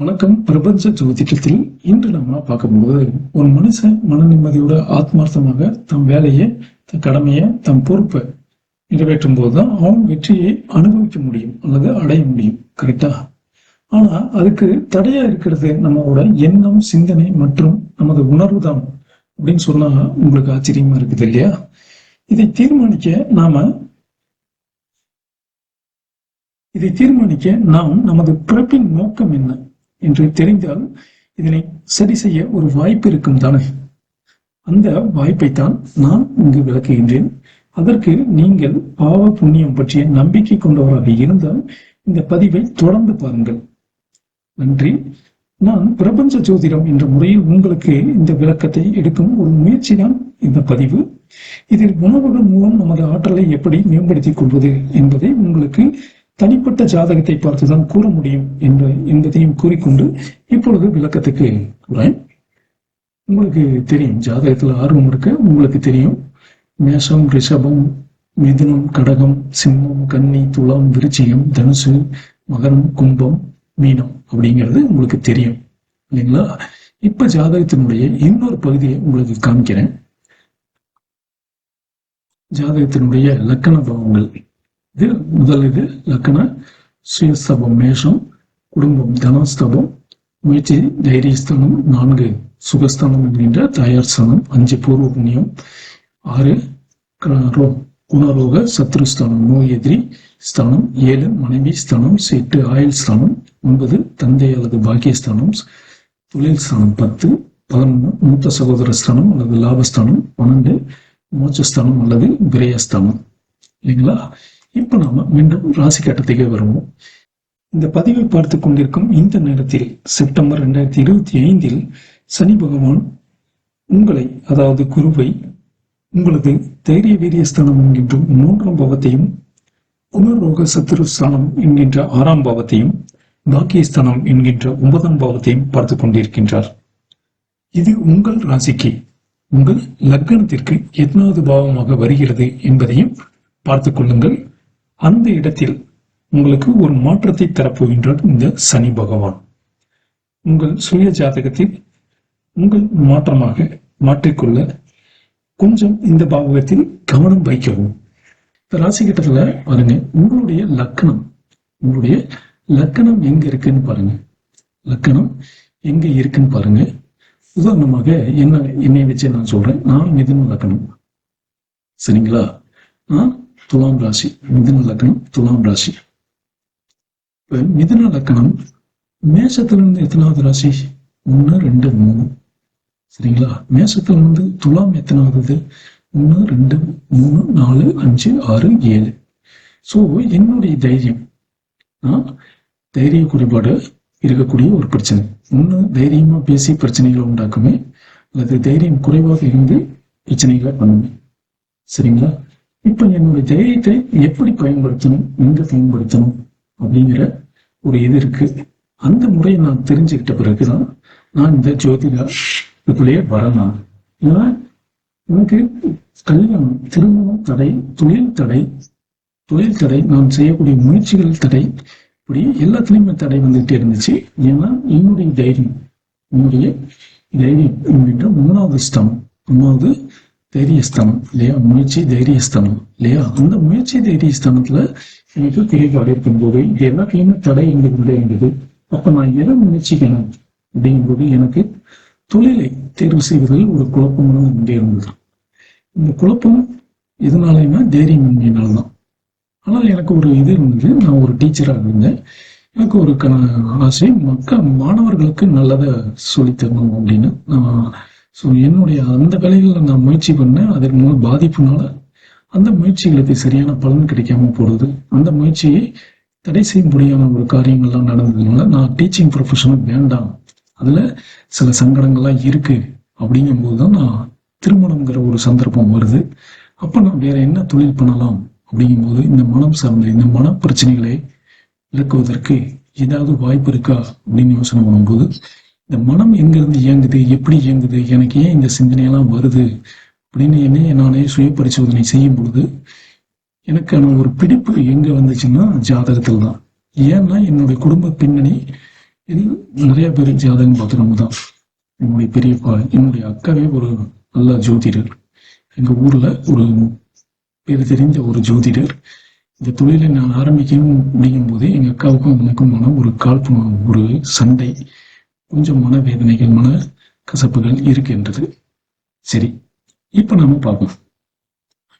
வணக்கம். பிரபஞ்ச ஜோதிடத்தில் இன்று நம்ம பார்க்கும்போது ஒரு மனுஷன் மன நிம்மதியோட ஆத்மார்த்தமாக தம் வேலையை தன் கடமையை தம் பொறுப்பை நிறைவேற்றும் போதுதான் அவன் வெற்றியை அனுபவிக்க முடியும் அல்லது அடைய முடியும். கரெக்டா ஆனா அதுக்கு தடையா இருக்கிறது நம்மளோட எண்ணம் சிந்தனை மற்றும் நமது உணர்வு தான் அப்படின்னு சொன்னா உங்களுக்கு ஆச்சரியமா இருக்குது இல்லையா? இதை தீர்மானிக்க நாம இதை தீர்மானிக்க நாம் நமது பிறப்பின் நோக்கம் என்ன? என்று தெரிந்தால் இதனை சரி செய்ய ஒரு வாய்ப்பு இருக்கும் தானே? அந்த வாய்ப்பைத்தான் நான் இங்கு விளக்குகின்றேன். அதற்கு நீங்கள் பாவ புண்ணியம் பற்றிய நம்பிக்கை கொண்டவராக இருந்தால் இந்த பதிவை தொடர்ந்து பாருங்கள். நன்றி. நான் பிரபஞ்ச ஜோதிடம் என்ற முறையில் உங்களுக்கு இந்த விளக்கத்தை எடுக்கும் ஒரு முயற்சி தான் இந்த பதிவு. இதில் உணவுகள் மூலம் நமது ஆற்றலை எப்படி மேம்படுத்திக் கொள்வது என்பதை உங்களுக்கு தனிப்பட்ட ஜாதகத்தை பார்த்துதான் கூற முடியும் என்ற என்பதையும் கூறிக்கொண்டு இப்பொழுது விளக்கத்துக்கு கூறேன் உங்களுக்கு தெரியும் ஜாதகத்துல ஆர்வம் இருக்கு உங்களுக்கு தெரியும். மேஷம் ரிஷபம் மிதுனம் கடகம் சிம்மம் கன்னி துலாம் விருச்சிகம் தனுசு மகரம் கும்பம் மீனம் அப்படிங்கிறது உங்களுக்கு தெரியும். இல்லைங்களா? இப்ப ஜாதகத்தினுடைய இன்னொரு பகுதியை உங்களுக்கு காமிக்கிறேன். ஜாதகத்தினுடைய லக்கண பாவங்கள். இது முதல் இது லக்கண சுயஸ்தபம் மேஷம் குடும்பம் தனஸ்தபம் முயற்சி தைரியஸ்தானம் நான்கு சுகஸ்தானம் என்கின்ற தயார் ஸ்தானம் அஞ்சு பூர்வ புண்ணியம் ஆறு குணரோக சத்ருஸ்தானம் நோய் எதிரி ஸ்தானம் ஏழு மனைவி ஸ்தானம் எட்டு ஆயுள் ஸ்தானம் ஒன்பது தந்தை அல்லது பாக்கியஸ்தானம் தொழில் ஸ்தானம் பத்து பதினொன்று மூத்த சகோதர ஸ்தானம் அல்லது லாபஸ்தானம் பன்னெண்டு மோட்சஸ்தானம் அல்லது விரயஸ்தானம் இல்லைங்களா? இப்போ நாம மீண்டும் ராசி கட்டத்துக்கே வருவோம். இந்த பதிவை பார்த்து கொண்டிருக்கும் இந்த நேரத்தில் செப்டம்பர் ரெண்டாயிரத்தி இருபத்தி ஐந்தில் சனி பகவான் உங்களை அதாவது குருவை உங்களது தைரிய வீரிய ஸ்தானம் என்கின்ற மூன்றாம் பாவத்தையும் புனர்ரோக சத்துருஸ்தானம் என்கின்ற ஆறாம் பாவத்தையும் பாக்கியஸ்தானம் என்கின்ற ஒன்பதாம் பாவத்தையும் பார்த்து கொண்டிருக்கின்றார். இது உங்கள் ராசிக்கு உங்கள் லக்னத்திற்கு எத்தனாவது பாவமாக வருகிறது என்பதையும் பார்த்து கொள்ளுங்கள். அந்த இடத்தில் உங்களுக்கு ஒரு மாற்றத்தை தரப்போகின்றார் இந்த சனி பகவான். உங்கள் சுய ஜாதகத்தில் உங்கள் மாற்றமாக மாற்றிக்கொள்ள கொஞ்சம் இந்த பாவகத்தில் கவனம் வைக்கவும். இந்த ராசி கட்டத்துல பாருங்க உங்களுடைய லக்கணம் உங்களுடைய லக்கணம் எங்க இருக்குன்னு பாருங்க. லக்கணம் எங்க இருக்குன்னு பாருங்க. உதாரணமாக என்ன என்னை வச்சு நான் சொல்றேன் நான் மிதுன லக்கணம். சரிங்களா? நான் துலாம் ராசி மிதுன லக்னம் துலாம் ராசி. இப்ப மிதுன லக்னம் மேசத்திலிருந்து எத்தனாவது ராசி? ஒன்று ரெண்டு மூணு. சரிங்களா? மேசத்துல இருந்து துலாம் எத்தனாவது? ஒன்று ரெண்டு மூணு நாலு அஞ்சு ஆறு ஏழு. ஸோ என்னுடைய தைரியம். நான் தைரிய குறைபாடு இருக்கக்கூடிய ஒரு பிரச்சனை. ஒன்று தைரியமா பேசி பிரச்சனைகளை உண்டாக்குமே அல்லது தைரியம் குறைவாக இருந்து பிரச்சனைகளை பண்ணுமே. சரிங்களா? இப்ப என்னுடைய தைரியத்தை எப்படி பயன்படுத்தணும் எங்க பயன்படுத்தணும் அப்படிங்கிற ஒரு இது இருக்கு. அந்த முறையை நான் தெரிஞ்சுக்கிட்ட பிறகுதான் நான் இந்த ஜோதிடத்துக்குள்ளேயே வரலாம் ஏன்னா எனக்கு கல்யாணம் திருமணம் தடை தொழில் தடை தொழில் தடை நான் செய்யக்கூடிய முயற்சிகள் தடை இப்படி எல்லாத்துலயுமே தடை வந்துகிட்டே இருந்துச்சு. ஏன்னா என்னுடைய தைரியம் என்னுடைய தைரியம் அப்படின்ற மூணாவது ஸ்தம் மூணாவது தைரியஸ்தானம் இல்லையா முயற்சி தைரியஸ்தானம் இல்லையா அந்த முயற்சி தைரியஸ்தானத்துல எனக்கு குறைபாடு இருக்கும்போது இது எல்லாத்தையுமே தடை எங்களுக்கு இருந்தது அப்ப நான் எதை முயற்சிக்கணும் அப்படிங்கும்போது எனக்கு தொழிலை தேர்வு செய்வதில் ஒரு குழப்பமான கொண்டே இருந்தது. இந்த குழப்பம் எதனாலன்னா தைரியம் தான் ஆனால் எனக்கு ஒரு இது இருந்தது நான் ஒரு டீச்சராக இருந்தேன். எனக்கு ஒரு ஆசை மக்கள் மாணவர்களுக்கு நல்லதை சொல்லித்தரணும் அப்படின்னு நான் ஸோ என்னுடைய அந்த வேலைகளில் நான் முயற்சி பண்ணேன். அதன் மூலம் பாதிப்புனால அந்த முயற்சிகளுக்கு சரியான பலன் கிடைக்காம போகிறது அந்த முயற்சியை தடை செய்யும்படியான ஒரு காரியங்கள்லாம் நடந்ததுனால நான் டீச்சிங் ப்ரொஃபஷனும் வேண்டாம். அதில் சில சங்கடங்கள்லாம் இருக்கு. அப்படிங்கும்போது தான் நான் திருமணங்கிற ஒரு சந்தர்ப்பம் வருது. அப்போ நான் வேற என்ன தொழில் பண்ணலாம்? அப்படிங்கும்போது இந்த மனம் சார்ந்த இந்த மன பிரச்சனைகளை விளக்குவதற்கு ஏதாவது வாய்ப்பு இருக்கா? அப்படின்னு யோசனை பண்ணும்போது இந்த மனம் எங்கிருந்து இயங்குது எப்படி இயங்குது எனக்கு ஏன் இந்த சிந்தனையெல்லாம் வருது அப்படின்னு என்ன நானே சுய பரிசோதனை செய்யும் பொழுது எனக்கான ஒரு பிடிப்பு எங்க வந்துச்சுன்னா ஜாதகத்தில் தான் ஏன்னா என்னுடைய குடும்ப பின்னணி இது நிறைய பேர் ஜாதகம் பார்க்குறவங்க தான். என்னுடைய பெரியப்பா என்னுடைய அக்காவே ஒரு நல்ல ஜோதிடர். எங்க ஊர்ல ஒரு பேர் தெரிந்த ஒரு ஜோதிடர். இந்த தொழிலை நான் ஆரம்பிக்கணும் முடியும் போதே எங்க அக்காவுக்கும் எனக்குமான ஒரு காழ்ப்பு ஒரு சண்டை. கொஞ்சம் மனவேதனைகள் மன கசப்புகள் இருக்கின்றது. சரி இப்போ நாம பார்ப்போம்.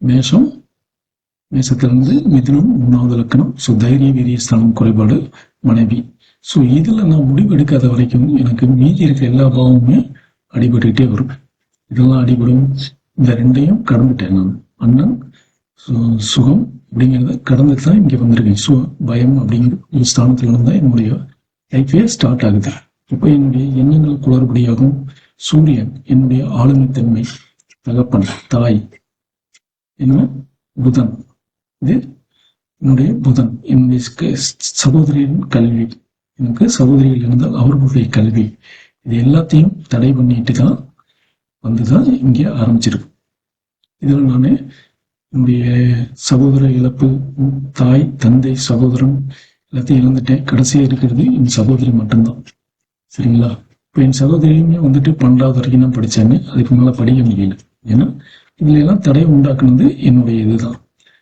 மேஷம் மேசத்திலிருந்து மிதுனம் மூணாவது லக்கணம் ஸோ தைரிய வீரிய ஸ்தானம் குறைபாடு மனைவி. ஸோ இதில் நான் முடிவு எடுக்காத வரைக்கும் எனக்கு மீதி இருக்க எல்லா பாவமுமே அடிபட்டுக்கிட்டே வரும். இதெல்லாம் அடிபடும். இந்த ரெண்டையும் கடந்துட்டேன் நான். அண்ணன் சு- சுகம் அப்படிங்கிறத கடந்துட்டு தான் இங்கே வந்திருக்கேன். ஸோ பயம் அப்படிங்கிற ஒரு ஸ்தானத்துல இருந்து தான் என்னுடைய லைஃபே ஸ்டார்ட் ஆகுது. இப்போ என்னுடைய எண்ணங்கள் குளறுபடியாகும். சூரியன் என்னுடைய ஆளுமைத்தன்மை தகப்பன் தாய். என்ன புதன். இது என்னுடைய புதன். என்னுடைய சகோதரியின் கல்வி. எனக்கு சகோதரிகள் இருந்தால் அவர்களுடைய கல்வி. இது எல்லாத்தையும் தடை பண்ணிட்டு தான் வந்துதான் இங்கே ஆரம்பிச்சிருக்கும். இதில் நான் என்னுடைய சகோதர இழப்பு உம், தாய் தந்தை சகோதரன் எல்லாத்தையும் இழந்துட்டேன். கடைசியா இருக்கிறது என் சகோதரி மட்டும்தான். சரிங்களா? இப்போ என் சகோதரியுமே வந்துட்டு பன்னெண்டாவது வரைக்கும் தான் படித்தாங்க அதுக்கு மேலே படிக்க முடியல. ஏன்னா இதுல எல்லாம் தடை உண்டாக்குனது என்னுடைய இதுதான்.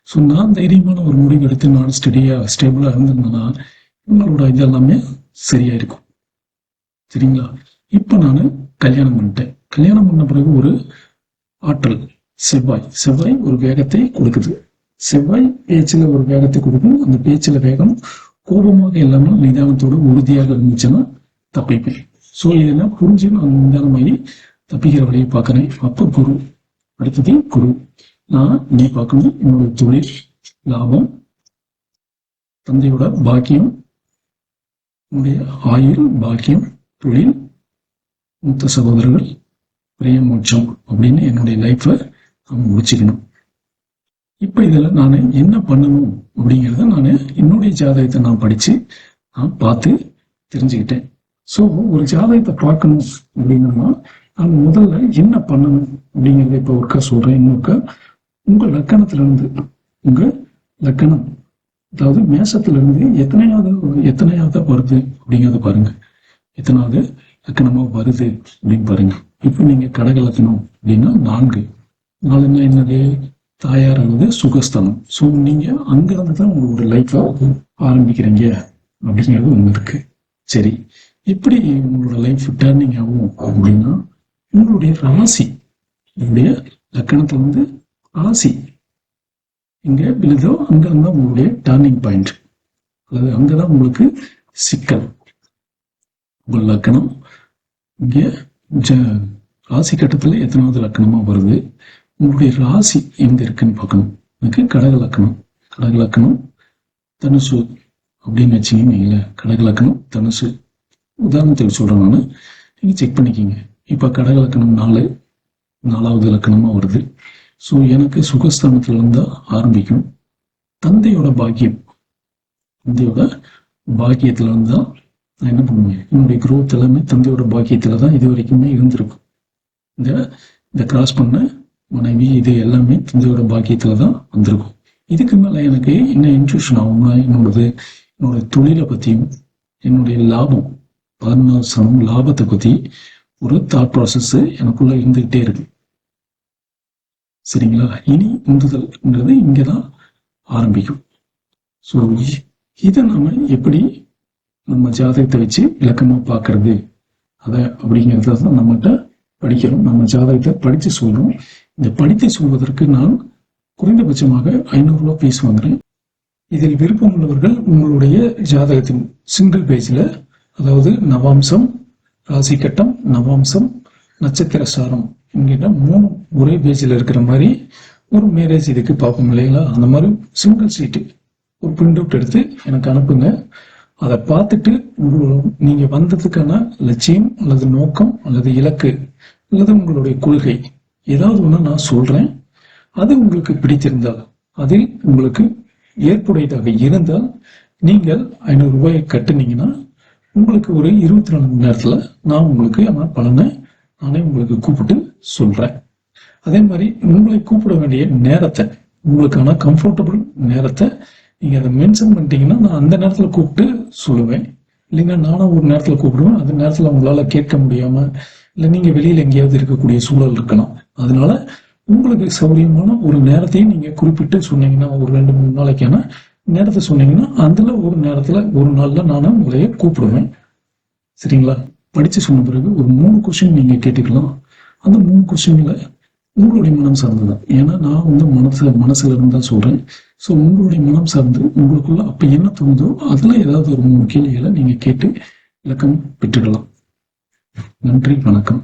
ஸோ நான் தைரியமான ஒரு முடிவு எடுத்து நான் ஸ்டெடியாக ஸ்டேபிளாக இருந்திருந்தேன்னா உங்களோட இது எல்லாமே சரியா இருக்கும் சரிங்களா? இப்போ நான் கல்யாணம் பண்ணிட்டேன். கல்யாணம் பண்ண பிறகு ஒரு ஆற்றல் செவ்வாய். செவ்வாய் ஒரு வேகத்தை கொடுக்குது. செவ்வாய் பேச்சில் ஒரு வேகத்தை கொடுக்கும். அந்த பேச்சில் வேகம் கோபமாக இல்லாமல் நிதானத்தோடு உறுதியாக இருந்துச்சுன்னா தப்பிப்பேன் ஸோ இதெல்லாம் புரிஞ்சு நான் மாதிரி தப்பிக்கிற வழியை பார்க்குறேன் அப்போ குரு. அடுத்தது குரு. நான் நீ பார்க்கணும். என்னோட தொழில் லாபம் தந்தையோட பாக்கியம் உன்னுடைய ஆயுள் பாக்கியம் தொழில் மூத்த சகோதரர்கள் பிரியமோட்சம் அப்படின்னு என்னுடைய லைஃப்பை நான் முடிச்சுக்கணும். இப்போ இதில் நான் என்ன பண்ணணும் அப்படிங்கிறத நான் என்னுடைய ஜாதகத்தை நான் படித்து நான் பார்த்து தெரிஞ்சுக்கிட்டேன். ஸோ ஒரு ஜாதகத்தை பார்க்கணும் அப்படின்னா நான் முதல்ல என்ன பண்ணணும் அப்படிங்கிறத இப்போ ஒருக்கா சொல்கிறேன் இன்னொருக்கா. உங்கள் லக்கணத்திலிருந்து உங்கள் லக்கணம் அதாவது மேசத்துல இருந்து எத்தனையாவது எத்தனையாவது வருது அப்படிங்கிறத பாருங்க. எத்தனாவது லக்கணமாக வருது அப்படின்னு பாருங்க. இப்போ நீங்கள் கடக லக்கணம் அப்படின்னா நான்கு. நாலுன்னா என்னது? தாயார் அல்லது சுகஸ்தானம். ஸோ நீங்கள் அங்கேருந்து தான் உங்களோட லைஃப்பை ஆரம்பிக்கிறீங்க அப்படிங்கிறது ஒன்று இருக்குது சரி. எப்படி உங்களோட லைஃப் டேர்னிங் ஆகும் அப்படின்னா உங்களுடைய ராசி உங்களுடைய லக்கணத்தில் வந்து ராசி. இங்கே விழுதோ அங்கே தான் உங்களுடைய டேர்னிங் பாயிண்ட் அதாவது அங்கதான் உங்களுக்கு சிக்கல். உங்கள் லக்கணம் இங்கே ஜ- ராசி கட்டத்தில் எத்தனாவது லக்கணமாக வருது? உங்களுடைய ராசி எங்கே இருக்குன்னு பார்க்கணும். எனக்கு கடக லக்கணம். கடக லக்கணம் தனுசு அப்படின்னு வச்சுக்கிங்களேன் கடக லக்கணம் தனுசு. உதாரணத்துக்கு சொல்கிறேன் நான். நீங்கள் செக் பண்ணிக்கிங்க. இப்போ கடக லக்கணம் நாலு நாலாவது இலக்கணமாக வருது. ஸோ எனக்கு சுகஸ்தானத்தில் இருந்தால் ஆரம்பிக்கும். தந்தையோட பாக்கியம். தந்தையோட பாக்கியத்தில் இருந்தால் நான் என்ன பண்ணுவேன்? என்னுடைய குரோத் எல்லாமே தந்தையோட பாக்கியத்தில் தான் இது வரைக்குமே இருந்திருக்கும். இந்த இந்த கிராஸ் பண்ண மனைவி இது எல்லாமே தந்தையோட பாக்கியத்தில் தான் வந்திருக்கும். இதுக்கு மேலே எனக்கு என்ன இன்ட்யூஷன் ஆகும்னா என்னோடது என்னோட தொழிலை பற்றியும் என்னுடைய லாபம் பதினொன்றாவது சனம் லாபத்தை பற்றி ஒரு தாட் ப்ராசஸ் எனக்குள்ள இருந்துகிட்டே இருக்கு. சரிங்களா? இனி உந்துதல்ன்றது இங்கே தான் ஆரம்பிக்கும். ஸோ இதை நாம் எப்படி நம்ம ஜாதகத்தை வச்சு விளக்கமாக பார்க்கறது? அதை அப்படிங்கிறத தான் நம்மகிட்ட படிக்கிறோம். நம்ம ஜாதகத்தை படித்து சொல்கிறோம் இந்த படித்து சொல்வதற்கு நான் குறைந்தபட்சமாக ஐநூறுரூவா ரூபாய் வாங்குறேன். இதில் விருப்பம் உள்ளவர்கள் உங்களுடைய ஜாதகத்தின் சிங்கிள் பேஜில் அதாவது நவாம்சம் ராசி கட்டம் நவாம்சம் நட்சத்திர சாரம் என்கிட்ட மூணு ஒரே பேஜில் இருக்கிற மாதிரி ஒரு மேரேஜ் இதுக்கு பார்ப்போம் இல்லைங்களா? அந்த மாதிரி சிங்கிள் சீட்டு ஒரு பிரிண்ட் அவுட் எடுத்து எனக்கு அனுப்புங்க. அதை பார்த்துட்டு நீங்கள் வந்ததுக்கான லட்சியம் அல்லது நோக்கம் அல்லது இலக்கு அல்லது உங்களுடைய கொள்கை ஏதாவது ஒன்று நான் சொல்கிறேன் அது உங்களுக்கு பிடித்திருந்தால் அதில் உங்களுக்கு ஏற்புடையதாக இருந்தால் நீங்கள் ஐநூறு ரூபாயை கட்டுனீங்கன்னா உங்களுக்கு ஒரு இருபத்தி நாலு மணி நேரத்தில் நான் உங்களுக்கு அந்த பலனை நானே உங்களுக்கு கூப்பிட்டு சொல்கிறேன் அதே மாதிரி உங்களை கூப்பிட வேண்டிய நேரத்தை உங்களுக்கான கம்ஃபர்டபுள் நேரத்தை நீங்கள் அதை மென்ஷன் பண்ணிட்டீங்கன்னா நான் அந்த நேரத்தில் கூப்பிட்டு சொல்லுவேன். இல்லைன்னா நானும் ஒரு நேரத்தில் கூப்பிடுவேன். அந்த நேரத்தில் உங்களால் கேட்க முடியாமல் இல்லை நீங்கள் வெளியில் எங்கேயாவது இருக்கக்கூடிய சூழல் இருக்கலாம். அதனால உங்களுக்கு சௌரியமான ஒரு நேரத்தையும் நீங்கள் குறிப்பிட்டு சொன்னீங்கன்னா ஒரு ரெண்டு மூணு நாளைக்கான நேரத்தை சொன்னீங்கன்னா அதில் ஒரு நேரத்தில் ஒரு நாளில் நானும் உங்களைய கூப்பிடுவேன். சரிங்களா? படித்து சொன்ன பிறகு ஒரு மூணு கொஸ்டின் நீங்கள் கேட்டுக்கலாம். அந்த மூணு கொஸ்டினில் உங்களுடைய மனம் சார்ந்து தான் ஏன்னா நான் வந்து மனசு மனசுல இருந்து தான் சொல்றேன். ஸோ உங்களுடைய மனம் சார்ந்து உங்களுக்குள்ள அப்போ என்ன தோணுதோ அதில் ஏதாவது ஒரு மூணு கேள்விகளை நீங்கள் கேட்டு விளக்கம் பெற்றுக்கலாம். நன்றி வணக்கம்.